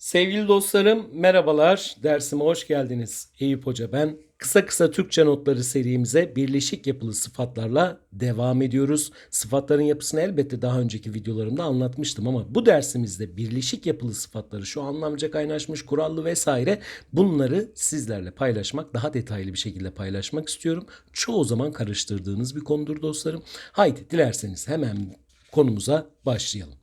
Sevgili dostlarım merhabalar. Dersime hoş geldiniz. Eyüp Hoca ben. Kısa kısa Türkçe notları serimize birleşik yapılı sıfatlarla devam ediyoruz. Sıfatların yapısını elbette daha önceki videolarımda anlatmıştım ama bu dersimizde birleşik yapılı sıfatları şu anlamca kaynaşmış, kurallı vesaire bunları sizlerle paylaşmak, daha detaylı bir şekilde paylaşmak istiyorum. Çoğu zaman karıştırdığınız bir konudur dostlarım. Haydi dilerseniz hemen konumuza başlayalım.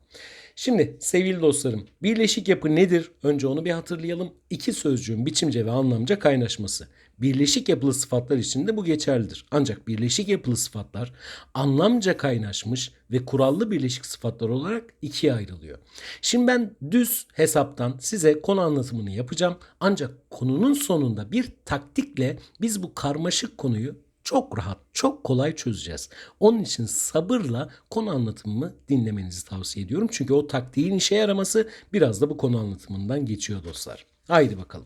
Şimdi sevgili dostlarım birleşik yapı nedir? Önce onu bir hatırlayalım. İki sözcüğün biçimce ve anlamca kaynaşması. Birleşik yapılı sıfatlar için de bu geçerlidir. Ancak birleşik yapılı sıfatlar anlamca kaynaşmış ve kurallı birleşik sıfatlar olarak ikiye ayrılıyor. Şimdi ben düz hesaptan size konu anlatımını yapacağım. Ancak konunun sonunda bir taktikle biz bu karmaşık konuyu çok rahat, çok kolay çözeceğiz. Onun için sabırla konu anlatımımı dinlemenizi tavsiye ediyorum. Çünkü o taktiğin işe yaraması biraz da bu konu anlatımından geçiyor dostlar. Haydi bakalım.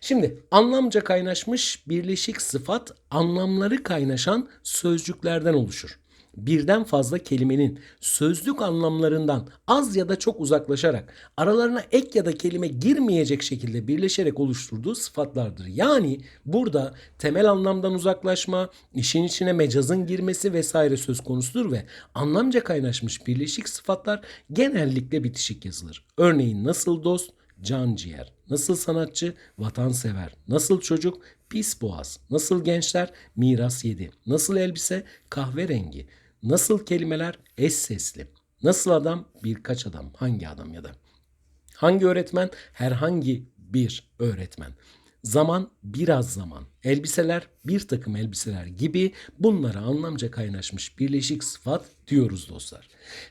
Şimdi anlamca kaynaşmış birleşik sıfat anlamları kaynaşan sözcüklerden oluşur birden fazla kelimenin sözlük anlamlarından az ya da çok uzaklaşarak aralarına ek ya da kelime girmeyecek şekilde birleşerek oluşturduğu sıfatlardır. Yani burada temel anlamdan uzaklaşma, işin içine mecazın girmesi vesaire söz konusudur ve anlamca kaynaşmış birleşik sıfatlar genellikle bitişik yazılır. Örneğin nasıl dost, can ciğer, nasıl sanatçı, vatansever, nasıl çocuk, pis boğaz, nasıl gençler, miras yedi, nasıl elbise, kahverengi, nasıl kelimeler, es sesli, nasıl adam, birkaç adam, hangi adam ya da, hangi öğretmen, herhangi bir öğretmen, zaman biraz zaman, elbiseler bir takım elbiseler gibi bunlara anlamca kaynaşmış birleşik sıfat diyoruz dostlar.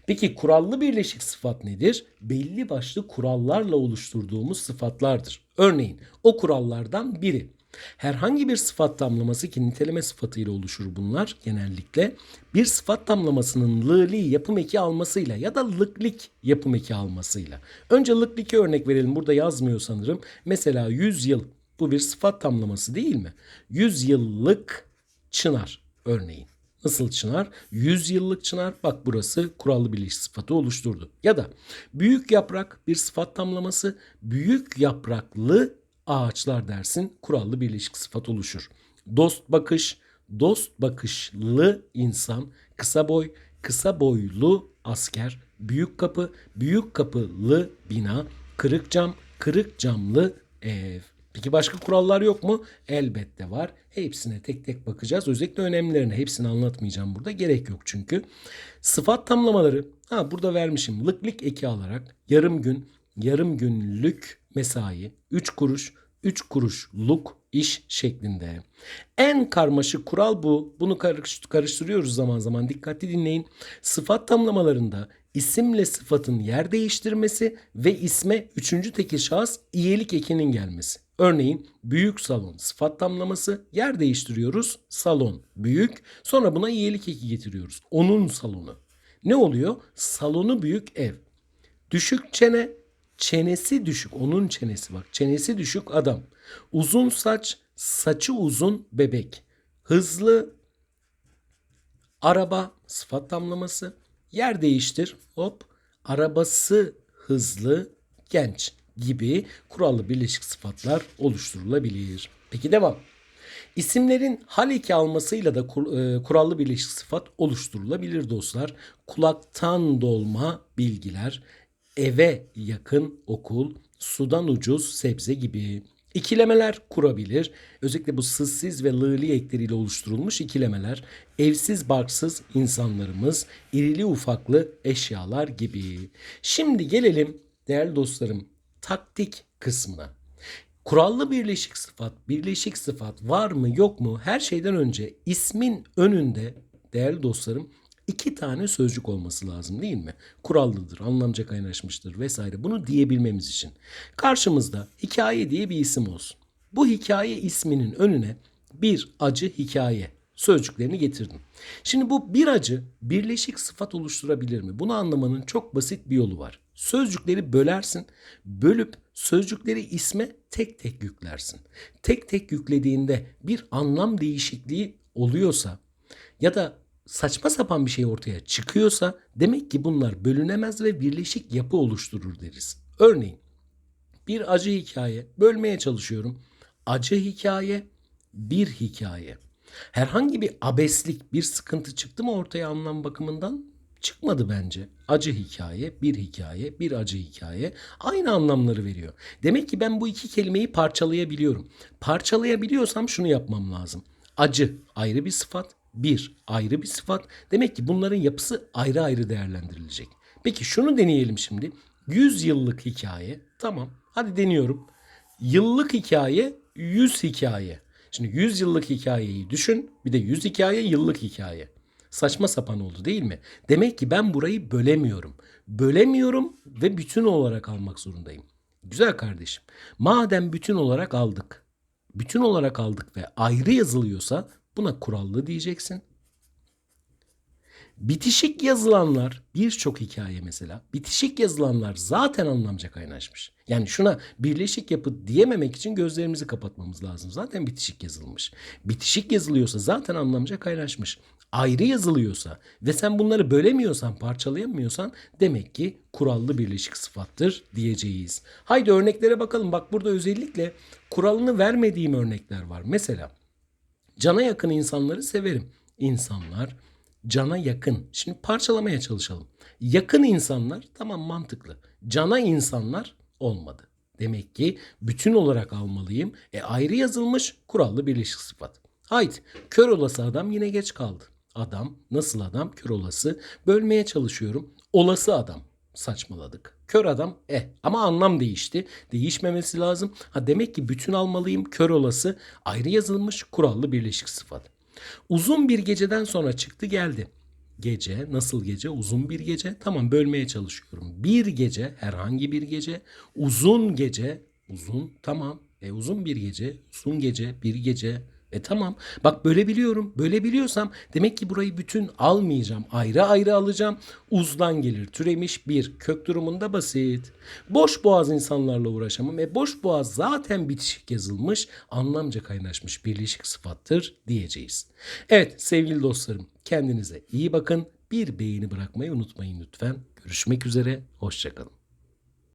Peki kurallı birleşik sıfat nedir? Belli başlı kurallarla oluşturduğumuz sıfatlardır. Örneğin o kurallardan biri Herhangi bir sıfat tamlaması ki niteleme sıfatıyla oluşur bunlar genellikle. Bir sıfat tamlamasının lı'li yapım eki almasıyla ya da lıklik yapım eki almasıyla. Önce lıklik'e örnek verelim. Burada yazmıyor sanırım. Mesela 100 yıl bu bir sıfat tamlaması değil mi? 100 yıllık çınar örneğin. Nasıl çınar? 100 yıllık çınar. Bak burası kurallı birleşik sıfatı oluşturdu. Ya da büyük yaprak bir sıfat tamlaması. Büyük yapraklı ağaçlar dersin kurallı birleşik sıfat oluşur. Dost bakış, dost bakışlı insan, kısa boy, kısa boylu asker, büyük kapı, büyük kapılı bina, kırık cam, kırık camlı ev. Peki başka kurallar yok mu? Elbette var. Hepsine tek tek bakacağız. Özellikle önemlilerine hepsini anlatmayacağım burada. Gerek yok çünkü. Sıfat tamlamaları. Ha burada vermişim. Lıklık eki alarak yarım gün, yarım günlük mesai, 3 kuruş, 3 kuruşluk iş şeklinde. En karmaşık kural bu. Bunu karıştırıyoruz zaman zaman. Dikkatli dinleyin. Sıfat tamlamalarında isimle sıfatın yer değiştirmesi ve isme üçüncü tekil şahıs iyelik ekinin gelmesi. Örneğin büyük salon sıfat tamlaması yer değiştiriyoruz. Salon büyük sonra buna iyelik eki getiriyoruz. Onun salonu. Ne oluyor? Salonu büyük ev. Düşük çene çenesi düşük. Onun çenesi bak. Çenesi düşük adam. Uzun saç, saçı uzun bebek. Hızlı araba sıfat tamlaması. Yer değiştir. Hop. Arabası hızlı genç gibi kurallı birleşik sıfatlar oluşturulabilir. Peki devam. İsimlerin hal eki almasıyla da e, kurallı birleşik sıfat oluşturulabilir dostlar. Kulaktan dolma bilgiler, eve yakın okul, sudan ucuz sebze gibi. İkilemeler kurabilir. Özellikle bu sızsız ve lığli ekleriyle oluşturulmuş ikilemeler, evsiz barksız insanlarımız, irili ufaklı eşyalar gibi. Şimdi gelelim değerli dostlarım taktik kısmına. Kurallı birleşik sıfat, birleşik sıfat var mı yok mu? Her şeyden önce ismin önünde değerli dostlarım iki tane sözcük olması lazım değil mi? Kurallıdır, anlamca kaynaşmıştır vesaire. Bunu diyebilmemiz için. Karşımızda hikaye diye bir isim olsun. Bu hikaye isminin önüne bir acı hikaye sözcüklerini getirdim. Şimdi bu bir acı birleşik sıfat oluşturabilir mi? Bunu anlamanın çok basit bir yolu var. Sözcükleri bölersin. Bölüp sözcükleri isme tek tek yüklersin. Tek tek yüklediğinde bir anlam değişikliği oluyorsa ya da saçma sapan bir şey ortaya çıkıyorsa demek ki bunlar bölünemez ve birleşik yapı oluşturur deriz. Örneğin bir acı hikaye. Bölmeye çalışıyorum. Acı hikaye, bir hikaye. Herhangi bir abeslik, bir sıkıntı çıktı mı ortaya anlam bakımından? Çıkmadı bence. Acı hikaye, bir hikaye, bir acı hikaye aynı anlamları veriyor. Demek ki ben bu iki kelimeyi parçalayabiliyorum. Parçalayabiliyorsam şunu yapmam lazım. Acı ayrı bir sıfat, bir ayrı bir sıfat. Demek ki bunların yapısı ayrı ayrı değerlendirilecek. Peki şunu deneyelim şimdi. 100 yıllık hikaye. Tamam. Hadi deniyorum. Yıllık hikaye, 100 hikaye. Şimdi 100 yıllık hikayeyi düşün. Bir de 100 hikaye, yıllık hikaye. Saçma sapan oldu değil mi? Demek ki ben burayı bölemiyorum. Bölemiyorum ve bütün olarak almak zorundayım. Güzel kardeşim. Madem bütün olarak aldık. Bütün olarak aldık ve ayrı yazılıyorsa buna kurallı diyeceksin. Bitişik yazılanlar birçok hikaye mesela. Bitişik yazılanlar zaten anlamca kaynaşmış. Yani şuna birleşik yapı diyememek için gözlerimizi kapatmamız lazım. Zaten bitişik yazılmış. Bitişik yazılıyorsa zaten anlamca kaynaşmış. Ayrı yazılıyorsa ve sen bunları bölemiyorsan, parçalayamıyorsan demek ki kurallı birleşik sıfattır diyeceğiz. Haydi örneklere bakalım. Bak burada özellikle kuralını vermediğim örnekler var. Mesela cana yakın insanları severim. İnsanlar cana yakın. Şimdi parçalamaya çalışalım. Yakın insanlar tamam mantıklı. Cana insanlar olmadı. Demek ki bütün olarak almalıyım. E ayrı yazılmış kurallı birleşik sıfat. Haydi kör olası adam yine geç kaldı. Adam nasıl adam kör olası bölmeye çalışıyorum. Olası adam saçmaladık. Kör adam e ama anlam değişti. Değişmemesi lazım. Ha demek ki bütün almalıyım kör olası ayrı yazılmış kurallı birleşik sıfat. Uzun bir geceden sonra çıktı geldi. Gece nasıl gece? Uzun bir gece. Tamam bölmeye çalışıyorum. Bir gece herhangi bir gece. Uzun gece. Uzun tamam. E uzun bir gece. Uzun gece bir gece. E tamam. Bak bölebiliyorum. Bölebiliyorsam demek ki burayı bütün almayacağım. Ayrı ayrı alacağım. Uzdan gelir. Türemiş bir. Kök durumunda basit. Boş boğaz insanlarla uğraşamam. E boş boğaz zaten bitişik yazılmış. Anlamca kaynaşmış birleşik sıfattır diyeceğiz. Evet sevgili dostlarım kendinize iyi bakın. Bir beğeni bırakmayı unutmayın lütfen. Görüşmek üzere. Hoşçakalın.